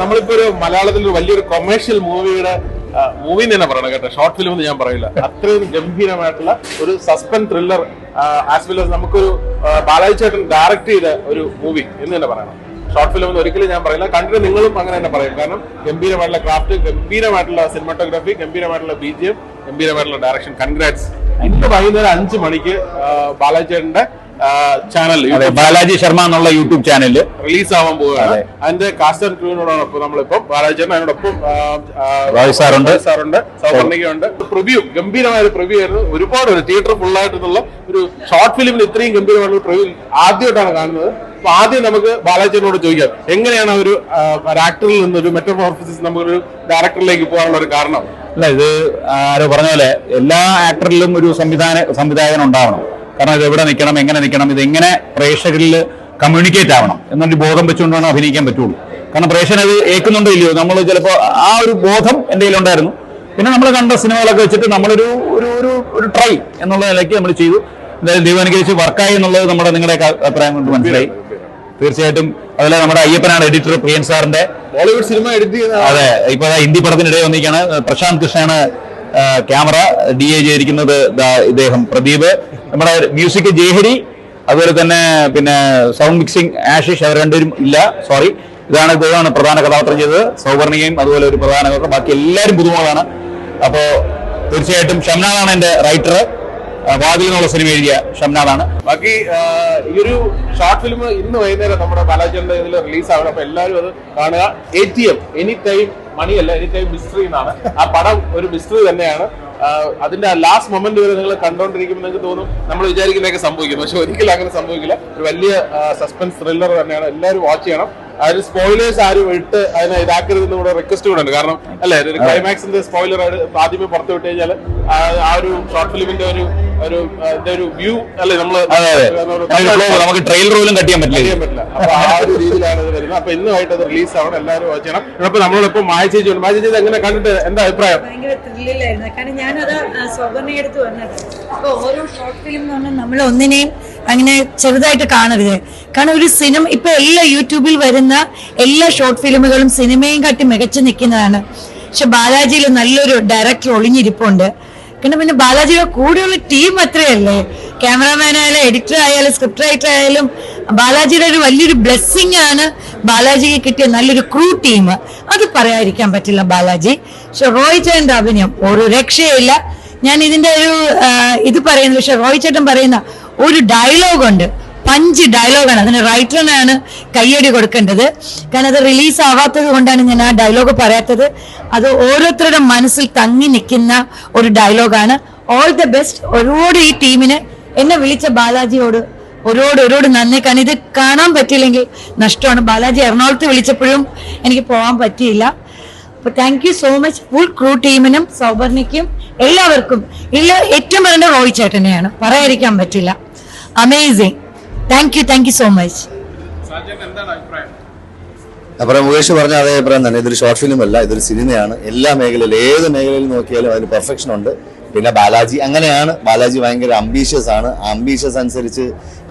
നമ്മളിപ്പോ ഒരു മലയാളത്തിൽ ഒരു വലിയൊരു കൊമേഴ്ഷ്യൽ മൂവിയുടെ മൂവി തന്നെ പറയണം കേട്ടോ. ഷോർട്ട് ഫിലിം എന്ന് ഞാൻ പറയില്ല. അത്രയും ഗംഭീരമായിട്ടുള്ള ഒരു സസ്പെൻസ് ത്രില്ലർ ആസ് വെൽ നമുക്കൊരു ബാലാജി ചേട്ടൻ ഡയറക്ട് ചെയ്ത ഒരു മൂവി എന്ന് തന്നെ പറയണം. ഷോർട്ട് ഫിലിം എന്ന് ഒരിക്കലും ഞാൻ പറയില്ല. കണ്ടിട്ട് നിങ്ങളും അങ്ങനെ തന്നെ പറയും. കാരണം ഗംഭീരമായിട്ടുള്ള ക്രാഫ്റ്റ് ഗംഭീരമായിട്ടുള്ള സിനിമാറ്റോഗ്രാഫി ഗംഭീരമായിട്ടുള്ള ബി ജി എം ഗംഭീരമായിട്ടുള്ള ഡയറക്ഷൻ കൺഗ്രാറ്റ്സ് ഇന്ന് വൈകുന്നേരം അഞ്ച് മണിക്ക് ബാലാജി ചേട്ടന്റെ ചാനൽ ബാലാജി ശർമ്മ എന്നുള്ള യൂട്യൂബ് ചാനൽ റിലീസ് ആവാൻ പോവുകയാണ്. അതിന്റെ കാസ്റ്റ് ആൻഡ് നമ്മളിപ്പം ബാലാജൻ അതിനോടൊപ്പം റോയ് സാറുണ്ട്. സൗവർണികയുണ്ട് പ്രിവ്യൂ ഗംഭീരമായ ഒരു പ്രിവ്യൂ ആയിരുന്നു. ഒരുപാട് ഒരു തിയേറ്റർ ഫുൾ ആയിട്ടുള്ള ഒരു ഷോർട്ട് ഫിലിമിന് ഇത്രയും ഗംഭീരമായ ഒരു പ്രിവ്യൂ ആദ്യമായിട്ടാണ് കാണുന്നത്. അപ്പൊ ആദ്യം നമുക്ക് ബാലാജിയോട് ചോദിക്കാം എങ്ങനെയാണ് ഒരു ആക്ടറിൽ നിന്ന് ഒരു മെറ്റമോർഫസിസ് നമുക്കൊരു ഡയറക്ടറിലേക്ക് പോകാനുള്ള ഒരു കാരണം? അല്ല ഇത് ആരോ പറഞ്ഞ പോലെ എല്ലാ ആക്ടറിലും ഒരു സംവിധാന സംവിധായകൻ ഉണ്ടാവണം. കാരണം ഇത് എവിടെ നിൽക്കണം എങ്ങനെ നിൽക്കണം ഇത് എങ്ങനെ പ്രേക്ഷകരിൽ കമ്മ്യൂണിക്കേറ്റ് ആവണം എന്നൊരു ബോധം വെച്ചുകൊണ്ടാണ് അഭിനയിക്കാൻ പറ്റുള്ളൂ. കാരണം പ്രേക്ഷകൻ അത് ഏൽക്കുന്നുണ്ടോ ഇല്ലയോ? നമ്മൾ ചിലപ്പോൾ ആ ഒരു ബോധം എന്റെ കയ്യിലുണ്ടായിരുന്നു. പിന്നെ നമ്മൾ കണ്ട സിനിമകളൊക്കെ വെച്ചിട്ട് നമ്മളൊരു ഒരു ഒരു ഒരു ട്രൈ എന്നുള്ള നിലയ്ക്ക് നമ്മൾ ചെയ്തു. എന്തായാലും ദൈവം വർക്കായി എന്നുള്ളത് നമ്മുടെ നിങ്ങളുടെ അഭിപ്രായം കൊണ്ട് മനസ്സിലായി. തീർച്ചയായിട്ടും. അതുപോലെ നമ്മുടെ അയ്യപ്പനാണ് എഡിറ്റർ പ്രിയൻ സാറിന്റെ ബോളിവുഡ് സിനിമ എഡിറ്റ് ചെയ്യുന്ന അതെ ഇപ്പൊ ഹിന്ദി പടത്തിനിടെ വന്നിരിക്കുകയാണ്. പ്രശാന്ത് കൃഷ്ണയാണ് ക്യാമറ ഡി എ ചെയ്തിരിക്കുന്നത് ഇദ്ദേഹം. പ്രദീപ് നമ്മുടെ മ്യൂസിക് ജയഹരി അതുപോലെ തന്നെ പിന്നെ സൗണ്ട് മിക്സിംഗ് ആഷിഷ് അവർ രണ്ടുപേരും ഇല്ല സോറി ഇതാണ് ഇദ്ദേഹമാണ് പ്രധാന കഥാപാത്രം ചെയ്തത്. സൗവർണികയും അതുപോലെ ഒരു പ്രധാന കഥാപാത്രം. ബാക്കി എല്ലാവരും പുതുമുഖമാണ് അപ്പോ തീർച്ചയായിട്ടും ഷംനാഥാണ് എന്റെ റൈറ്റർ വാതിൽ എന്നുള്ള സിനിമ എഴുതിയ ഷംനാഥാണ് ബാക്കി ഈ ഒരു ഷോർട്ട് ഫിലിം ഇന്ന് വൈകുന്നേരം നമ്മുടെ ബാലാജിന്റെ ഇതിൽ റിലീസ് ആവണം. അപ്പൊ എല്ലാവരും അത് കാണുക. A T M any time മണിയല്ല any time mystery എന്നാണ്. ആ പടം ഒരു മിസ്റ്ററി തന്നെയാണ്. അതിന്റെ ലാസ്റ്റ് മൊമെന്റ് വരെ നിങ്ങൾ കണ്ടോണ്ടിരിക്കുമ്പോൾ നിങ്ങൾക്ക് തോന്നും നമ്മൾ വിചാരിക്കുന്നതൊക്കെ സംഭവിക്കും പക്ഷെ ഒരിക്കലും അങ്ങനെ സംഭവിക്കില്ല. ഒരു വലിയ സസ്പെൻസ് ത്രില്ലർ തന്നെയാണ്. എല്ലാവരും വാച്ച് ചെയ്യണം. അതിന് സ്പോയിലേഴ്സ് ആരും ഇട്ട് അതിനെ ഇതാക്കരുതെന്ന് കൂടെ റിക്വസ്റ്റ് കൂടെ ഉണ്ട്. കാരണം അല്ലെ? ഒരു ക്ലൈമാക്സിന്റെ സ്പോയിലർ ആദ്യമേ പുറത്തു വിട്ട് കഴിഞ്ഞാൽ ആ ഒരു ഷോർട്ട് ഫിലിമിന്റെ ഒരു ഒരു ഒരു വ്യൂ അല്ലേ നമ്മൾ നമുക്ക് ട്രെയിൽ റോലും കട്ട് ചെയ്യാൻ പറ്റില്ല. അപ്പൊ ആ ഒരു രീതിയിലാണ് ഇത് വരുന്നത്. അപ്പൊ ഇന്നുമായിട്ട് അത് റിലീസ് ആവണം. എല്ലാവരും വാച്ച് ചെയ്യണം. അപ്പൊ നമ്മളിപ്പോ മായ ചേച്ചി മായ ചേച്ചി എങ്ങനെ കണ്ടിട്ട് എന്താ അഭിപ്രായം? ഭയങ്കര ത്രില്ലിലായിരുന്നു കാരണം ഞാനത് സ്വർണയെടുത്ത് വന്നത്. അപ്പൊ ഓരോ ഷോർട്ട് ഫിലിം എന്ന് പറഞ്ഞാൽ നമ്മൾ ഒന്നിനെയും അങ്ങനെ ചെറുതായിട്ട് കാണരുത്. കാരണം ഒരു സിനിമ ഇപ്പൊ എല്ലാ യൂട്യൂബിൽ വരുന്ന എല്ലാ ഷോർട്ട് ഫിലിമുകളും സിനിമയും കാട്ടി മികച്ചു നിൽക്കുന്നതാണ്. പക്ഷെ ബാലാജിയിൽ നല്ലൊരു ഡയറക്ടർ ഒളിഞ്ഞിരിപ്പുണ്ട്. കാരണം പിന്നെ ബാലാജിയുടെ കൂടെയുള്ള ടീം അത്രയല്ലേ? ക്യാമറാമാൻ ആയാലും എഡിറ്റർ ആയാലും സ്ക്രിപ്റ്റ് റൈറ്റർ ആയാലും ബാലാജിയുടെ ഒരു വലിയൊരു ബ്ലെസ്സിങ് ആണ് ബാലാജിക്ക് കിട്ടിയ നല്ലൊരു ക്രൂ ടീം അത് പറയാതിരിക്കാൻ പറ്റില്ല ബാലാജി. പക്ഷെ റോയ് ചേട്ടന്റെ അഭിനയം ഒരു രക്ഷയില്ല. ഞാൻ ഇതിന്റെ ഒരു ഇത് പറയുന്നത് പക്ഷെ റോയ് ചേട്ടൻ പറയുന്ന ഒരു ഡയലോഗ് ഉണ്ട്. പഞ്ച് ഡയലോഗാണ് അതിന് റൈറ്ററിനാണ് കയ്യടി കൊടുക്കേണ്ടത്. കാരണം അത് റിലീസ് ആവാത്തത് കൊണ്ടാണ് ഞാൻ ആ ഡയലോഗ് പറയാത്തത്. അത് ഓരോരുത്തരുടെ മനസ്സിൽ തങ്ങി നിൽക്കുന്ന ഒരു ഡയലോഗാണ് ഓൾ ദ ബെസ്റ്റ് ഒരുപാട് ഈ ടീമിന് എന്നെ വിളിച്ച ബാലാജിയോട് ഒരുപാട് ഒരുപാട് നന്ദി കാരണം ഇത് കാണാൻ പറ്റിയില്ലെങ്കിൽ നഷ്ടമാണ്. ബാലാജി എറണാകുളത്ത് വിളിച്ചപ്പോഴും എനിക്ക് പോകാൻ പറ്റിയില്ല. അപ്പൊ thank you so much full crew ടീമിനും സൗബർണിക്കും എല്ലാവർക്കും. ഇല്ല ഏറ്റവും പറഞ്ഞ റോയ് ചേട്ടനെയാണ്. പറയാതിരിക്കാൻ പറ്റില്ല. Amazing thank you thank you so much അപ്പുറം മുകേഷ് പറഞ്ഞ അതേ അഭിപ്രായം തന്നെ. ഇതൊരു ഷോർട്ട് ഫിലിം അല്ല ഇതൊരു സിനിമയാണ് എല്ലാ മേഖലയിലും ഏത് മേഖലയിൽ നോക്കിയാലും അതിന് പെർഫെക്ഷൻ ഉണ്ട്. പിന്നെ ബാലാജി അങ്ങനെയാണ്. ബാലാജി ഭയങ്കര അംബീഷ്യസ് ആണ്. അംബീഷ്യസ് അനുസരിച്ച്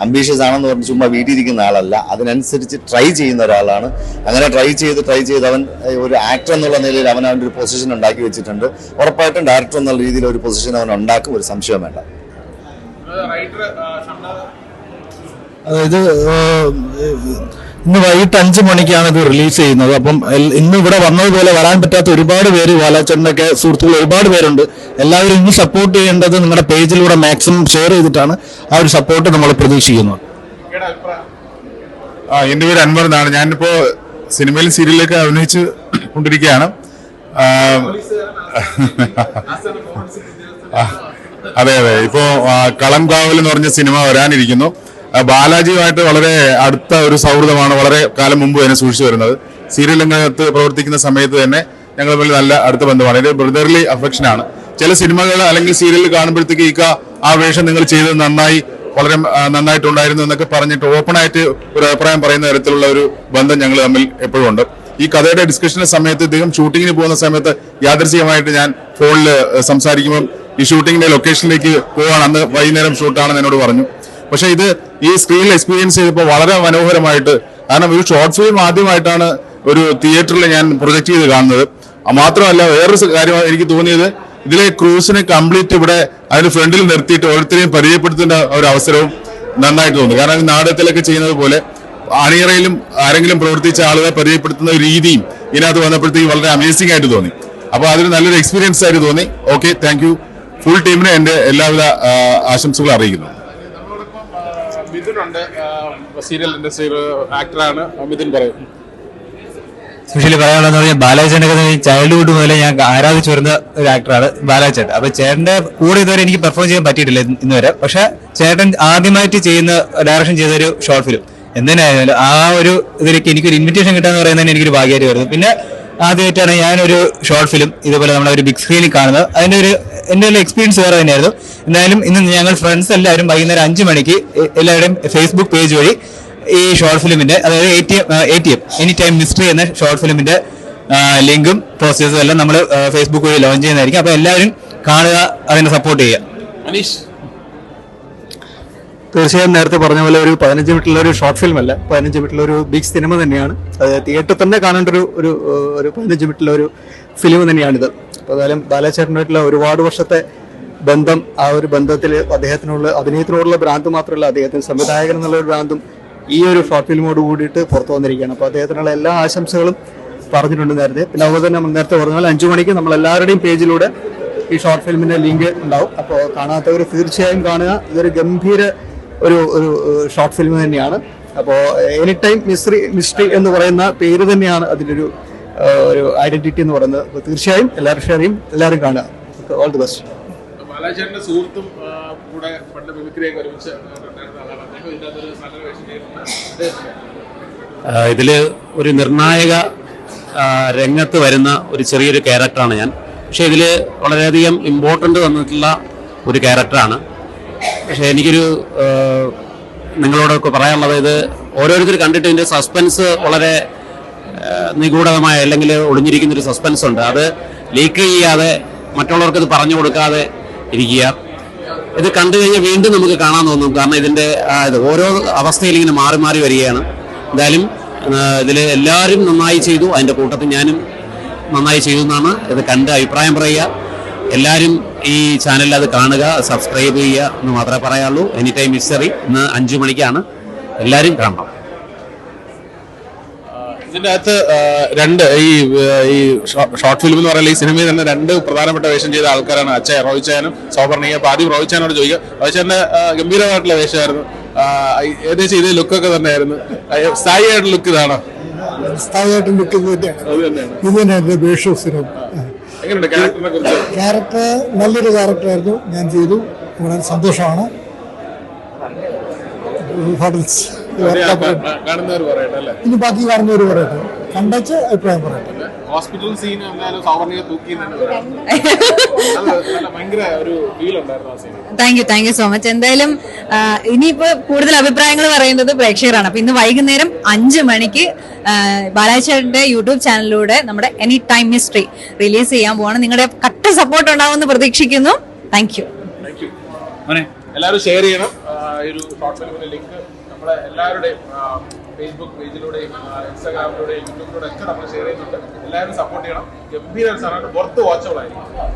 അംബീഷ്യസ് ആണെന്ന് പറഞ്ഞ് ചുമ്മാ വീട്ടിലിരിക്കുന്ന ആളല്ല. അതിനനുസരിച്ച് ട്രൈ ചെയ്യുന്ന ഒരാളാണ്. അങ്ങനെ ട്രൈ ചെയ്ത് ട്രൈ ചെയ്ത് അവൻ ഒരു ആക്ടർ എന്നുള്ള നിലയിൽ അവൻ അവന്റെ ഒരു പൊസിഷൻ ഉണ്ടാക്കി വെച്ചിട്ടുണ്ട്. ഉറപ്പായിട്ടും ഡയറക്ടർ എന്നുള്ള രീതിയിൽ ഒരു പൊസിഷൻ അവൻ ഉണ്ടാക്കും. ഒരു സംശയം വേണ്ട. അതായത് ഇന്ന് വൈകിട്ട് അഞ്ച് മണിക്കാണ് ഇത് റിലീസ് ചെയ്യുന്നത്. അപ്പം ഇന്ന് ഇവിടെ വന്നതുപോലെ വരാൻ പറ്റാത്ത ഒരുപാട് പേര് വാലാച്ചേട്ടനൊക്കെ സുഹൃത്തുക്കൾ ഒരുപാട് പേരുണ്ട്. എല്ലാവരും ഇന്ന് സപ്പോർട്ട് ചെയ്യേണ്ടത് നിങ്ങളുടെ പേജിലൂടെ മാക്സിമം ഷെയർ ചെയ്തിട്ടാണ് ആ ഒരു സപ്പോർട്ട് നമ്മൾ പ്രതീക്ഷിക്കുന്നത്. ആ എന്റെ പേര് അൻവർ എന്നാണ്. ഞാനിപ്പോ സിനിമയിലും സീരിയലിലൊക്കെ അഭിനയിച്ച് കൊണ്ടിരിക്കുകയാണ്. അതെ അതെ. ഇപ്പോ കളം കാവൽ എന്ന് പറഞ്ഞ സിനിമ വരാനിരിക്കുന്നു. ബാലാജിയുമായിട്ട് വളരെ അടുത്ത ഒരു സൗഹൃദമാണ് വളരെ കാലം മുമ്പ് തന്നെ സൂക്ഷിച്ചു വരുന്നത്. സീരിയൽ രംഗത്ത് പ്രവർത്തിക്കുന്ന സമയത്ത് തന്നെ ഞങ്ങൾ തമ്മിൽ നല്ല അടുത്ത ബന്ധമാണ്. ഇത് ബ്രദർലി അഫക്ഷനാണ് ചില സിനിമകൾ അല്ലെങ്കിൽ സീരിയൽ കാണുമ്പോഴത്തേക്ക് ഇക്ക ആ വേഷം നിങ്ങൾ ചെയ്തത് നന്നായി വളരെ നന്നായിട്ടുണ്ടായിരുന്നു എന്നൊക്കെ പറഞ്ഞിട്ട് ഓപ്പണായിട്ട് ഒരു അഭിപ്രായം പറയുന്ന തരത്തിലുള്ള ഒരു ബന്ധം ഞങ്ങൾ തമ്മിൽ എപ്പോഴും ഉണ്ട്. ഈ കഥയുടെ ഡിസ്കഷന്റെ സമയത്ത് ഇദ്ദേഹം ഷൂട്ടിങ്ങിന് പോകുന്ന സമയത്ത് യാദർശികമായിട്ട് ഞാൻ ഫോണിൽ സംസാരിക്കുമ്പോൾ ഈ ഷൂട്ടിങ്ങിന്റെ ലൊക്കേഷനിലേക്ക് പോവാണ്. അന്ന് വൈകുന്നേരം ഷൂട്ടാണെന്ന് എന്നോട് പറഞ്ഞു. പക്ഷെ ഇത് ഈ സ്ക്രീനിൽ എക്സ്പീരിയൻസ് ചെയ്തപ്പോൾ വളരെ മനോഹരമായിട്ട് കാരണം ഒരു ഷോർട്ട് ഫിലിം ആദ്യമായിട്ടാണ് ഒരു തിയേറ്ററിൽ ഞാൻ പ്രൊജക്ട് ചെയ്ത് കാണുന്നത്. മാത്രമല്ല വേറൊരു കാര്യം എനിക്ക് തോന്നിയത് ഇതിലെ ക്രൂസിനെ കംപ്ലീറ്റ് ഇവിടെ അതിന് ഫ്രണ്ടിൽ നിർത്തിയിട്ട് ഓരോരുത്തരെയും പരിചയപ്പെടുത്തേണ്ട ഒരു അവസരവും നന്നായിട്ട് തോന്നി. കാരണം നാടകത്തിലൊക്കെ ചെയ്യുന്നത് പോലെ അണിയറയിലും ആരെങ്കിലും പ്രവർത്തിച്ച ആളുകളെ പരിചയപ്പെടുത്തുന്ന ഒരു രീതിയും ഇതിനകത്ത് വന്നപ്പോഴത്തേക്ക് വളരെ അമേസിംഗ് ആയിട്ട് തോന്നി. അപ്പോൾ അതൊരു നല്ലൊരു എക്സ്പീരിയൻസ് ആയിട്ട് തോന്നി. ഓക്കെ താങ്ക് ഫുൾ ടീമിനെ എന്റെ എല്ലാവിധ ആശംസകളും അറിയിക്കുന്നു. മിഥുനുണ്ട്. സീരിയൽ ഇൻഡസ്ട്രിയിൽ ആക്ടറാണ് മിഥുൻ പറയും. സ്പെഷ്യലി പറയാനുള്ളതെന്ന് പറഞ്ഞാൽ ബാലാചേട്ടനൊക്കെ ചൈൽഡ്ഹുഡ് മുതലേ ഞാൻ ആരാധിച്ചു വരുന്ന ഒരു ആക്ടറാണ് ബാലാചേട്ടൻ അപ്പൊ ചേട്ടന്റെ കൂടെ ഇതുവരെ എനിക്ക് പെർഫോം ചെയ്യാൻ പറ്റിയിട്ടില്ല ഇന്ന് വരെ പക്ഷെ ചേട്ടൻ ആദ്യമായിട്ട് ചെയ്യുന്ന ഡയറക്ഷൻ ചെയ്ത ഒരു ഷോർട്ട് ഫിലിം എന്തിനായാലും ആ ഒരു ഇതിലേക്ക് എനിക്കൊരു ഇൻവിറ്റേഷൻ കിട്ടാന്ന് പറയുന്നത് എനിക്കൊരു ഭാഗ്യമായിട്ട് വരുന്നു. പിന്നെ ആദ്യമായിട്ടാണ് ഞാനൊരു ഷോർട്ട് ഫിലിം ഇതുപോലെ നമ്മളെ ഒരു ബിഗ് സ്ക്രീനിൽ കാണുന്നത്. അതിന്റെ ഒരു എന്റെ ഒരു എക്സ്പീരിയൻസ് വേറെ തന്നെയായിരുന്നു. എന്തായാലും ഇന്ന് ഞങ്ങൾ ഫ്രണ്ട്സ് എല്ലാവരും വൈകുന്നേരം അഞ്ച് മണിക്ക് എല്ലാവരുടെയും ഫേസ്ബുക്ക് പേജ് വഴി ഈ ഷോർട്ട് ഫിലിമിന്റെ അതായത് A T M A T M any time mystery എന്ന ഷോർട്ട് ഫിലിമിന്റെ ലിങ്കും പ്രോസസ്സും എല്ലാം നമ്മൾ ഫേസ്ബുക്ക് വഴി ലോഞ്ച് ചെയ്യുന്നതായിരിക്കും. അപ്പോൾ എല്ലാവരും കാണുക അതിനെ സപ്പോർട്ട് ചെയ്യുക. മനീഷ് തീർച്ചയായും നേരത്തെ പറഞ്ഞ പോലെ ഒരു പതിനഞ്ച് മിനിറ്റുള്ള ഒരു ഷോർട്ട് ഫിലിം അല്ല. പതിനഞ്ച് മിനിറ്റുള്ള ഒരു ബിഗ് സിനിമ തന്നെയാണ്. അത് തിയേറ്ററിൽ തന്നെ കാണേണ്ട ഒരു ഒരു ഒരു പതിനഞ്ച് മിനിറ്റുള്ള ഒരു ഫിലിം തന്നെയാണിത്. അപ്പോൾ ഏതായാലും ബാലാചേട്ടനായിട്ടുള്ള ഒരുപാട് വർഷത്തെ ബന്ധം ആ ഒരു ബന്ധത്തിൽ അദ്ദേഹത്തിനുള്ള അഭിനയത്തിനോടുള്ള ഭ്രാന്ത് മാത്രമല്ല അദ്ദേഹത്തിന് സംവിധായകൻ എന്നുള്ള ഒരു ഭ്രാന്തും ഈ ഒരു ഷോർട്ട് ഫിലിമോട് കൂടിയിട്ട് പുറത്തു വന്നിരിക്കുകയാണ്. അപ്പോൾ അദ്ദേഹത്തിനുള്ള എല്ലാ ആശംസകളും പറഞ്ഞിട്ടുണ്ട് നേരത്തെ. പിന്നെ അതുപോലെ തന്നെ നമ്മൾ നേരത്തെ പറഞ്ഞാൽ അഞ്ചു മണിക്ക് നമ്മൾ എല്ലാവരുടെയും പേജിലൂടെ ഈ ഷോർട്ട് ഫിലിമിന്റെ ലിങ്ക് ഉണ്ടാവും. അപ്പോൾ കാണാത്തവർ തീർച്ചയായും കാണുക. ഇതൊരു ഗംഭീര ഒരു ഒരു ഷോർട്ട് ഫിലിം തന്നെയാണ്. അപ്പോൾ എനി ടൈം മിസ്റ്ററി മിസ്റ്ററി എന്ന് പറയുന്ന പേര് തന്നെയാണ് അതിന്റെ ഒരു ഒരു ഐഡന്റിറ്റി എന്ന് പറയുന്നത്. അപ്പോൾ തീർച്ചയായും എല്ലാവരും ഷെയർ ചെയ്യും. എല്ലാവരും കാണുക. ഓൾ ദി ബെസ്റ്റ് ബാലാചേട്ടന്റെ സുഹൃത്തും കൂടെ പണ്ട് മിമിക്രിയൊക്കെ ഒരുമിച്ച് ഇതിൽ ഒരു നിർണായക രംഗത്ത് വരുന്ന ഒരു ചെറിയൊരു ക്യാരക്ടറാണ് ഞാൻ. പക്ഷേ ഇതിൽ വളരെയധികം ഇമ്പോർട്ടന്റ് തന്നിട്ടുള്ള ഒരു ക്യാരക്ടറാണ് പക്ഷേ എനിക്കൊരു നിങ്ങളോടൊക്കെ പറയാനുള്ളത് ഇത് ഓരോരുത്തർ കണ്ടിട്ട് ഇതിന്റെ സസ്പെൻസ് വളരെ നിഗൂഢമായ അല്ലെങ്കിൽ ഒളിഞ്ഞിരിക്കുന്ന ഒരു സസ്പെൻസ് ഉണ്ട്. അത് ലീക്ക് ചെയ്യാതെ മറ്റുള്ളവർക്ക് ഇത് പറഞ്ഞു കൊടുക്കാതെ ഇരിക്കുക. ഇത് കണ്ടു കഴിഞ്ഞാൽ വീണ്ടും നമുക്ക് കാണാൻ തോന്നും. കാരണം ഇതിന്റെ ഇത് ഓരോ അവസ്ഥയിൽ ഇങ്ങനെ മാറി മാറി വരികയാണ്. എന്തായാലും ഇതിൽ എല്ലാവരും നന്നായി ചെയ്തു. അതിന്റെ കൂട്ടത്തിൽ ഞാനും നന്നായി ചെയ്തു എന്നാണ് ഇത് കണ്ട് അഭിപ്രായം പറയുക. എല്ലാവരും ഈ ചാനൽ അത് കാണുക സബ്സ്ക്രൈബ് ചെയ്യുക എന്ന് മാത്രമേ പറയാനുള്ളൂ. എനി ടൈം മിസ്റ്ററി ഇന്ന് അഞ്ചു മണിക്കാണ്. എല്ലാവരും കാണണം. ഇതിന്റെ അകത്ത് രണ്ട് ഈ ഈ ഷോർട്ട് ഫിലിം എന്ന് പറയുന്നത് ഈ സിനിമയിൽ തന്നെ രണ്ട് പ്രധാനപ്പെട്ട വേഷം ചെയ്ത ആൾക്കാരാണ് അച്ഛൻ റോഹിച്ചാനും സോബർണിയ അപ്പൊ ആദ്യം റോഹിച്ചാനോട് ചോദിക്കാം റോഹിച്ചാന്റെ ചാന്റെ ഗംഭീരമായിട്ടുള്ള വേഷമായിരുന്നു. ഏകദേശം ഇതേ ലുക്കൊക്കെ തന്നെയായിരുന്നു. ആയിരുന്നു സായി ആയിട്ടുള്ള ലുക്ക് ഇതാണോ? സ്ഥായി ആയിട്ടുള്ള ലുക്ക് ഇത് തന്നെയാണ്. ഇത് തന്നെയാണ് വേഷം കുറിച്ച് ക്യാരക്ടർ നല്ലൊരു ക്യാരക്ടറായിരുന്നു. ഞാൻ ചെയ്തു. വളരെ സന്തോഷമാണ്. ഇനി ബാക്കി കാണുന്നവർ പറയട്ടെ. കണ്ടച്ച് അഭിപ്രായം പറയട്ടെ. ഹോസ്പിറ്റൽ സീൻ എന്തായാലും സൗവർണിക തൂക്കി ഭയങ്കര ഒരു ഫീൽ ഉണ്ടായിരുന്നു ആ scene thank you thank you so much എന്തായാലും ഇനിയിപ്പോ കൂടുതൽ അഭിപ്രായങ്ങൾ പറയുന്നത് പ്രേക്ഷകരാണ്. അപ്പൊ ഇന്ന് വൈകുന്നേരം അഞ്ച് മണിക്ക് ബാലാചേട്ടന്റെ യൂട്യൂബ് ചാനലിലൂടെ നമ്മുടെ എനി ടൈം മിസ്റ്ററി റിലീസ് ചെയ്യാൻ പോവാണ്. നിങ്ങളുടെ കട്ട സപ്പോർട്ട് ഉണ്ടാവുമെന്ന് പ്രതീക്ഷിക്കുന്നു. താങ്ക് യു എല്ലാവരും ഷെയർ ചെയ്യണം. ഈ ഒരു ഷോർട്ട് ഫിലിമിന്റെ ലിങ്ക് നമ്മുടെ എല്ലാവരുടെയും ഫേസ്ബുക്ക് പേജിലൂടെയും ഇൻസ്റ്റാഗ്രാമിലൂടെയും യൂട്യൂബിലൂടെ ഒക്കെ നമ്മൾ ഷെയർ ചെയ്യുന്നുണ്ട്. എല്ലാവരും സപ്പോർട്ട് ചെയ്യണം. ഗംഭീര ആണ് പുറത്ത് വാച്ചബിൾ ആയിരിക്കും.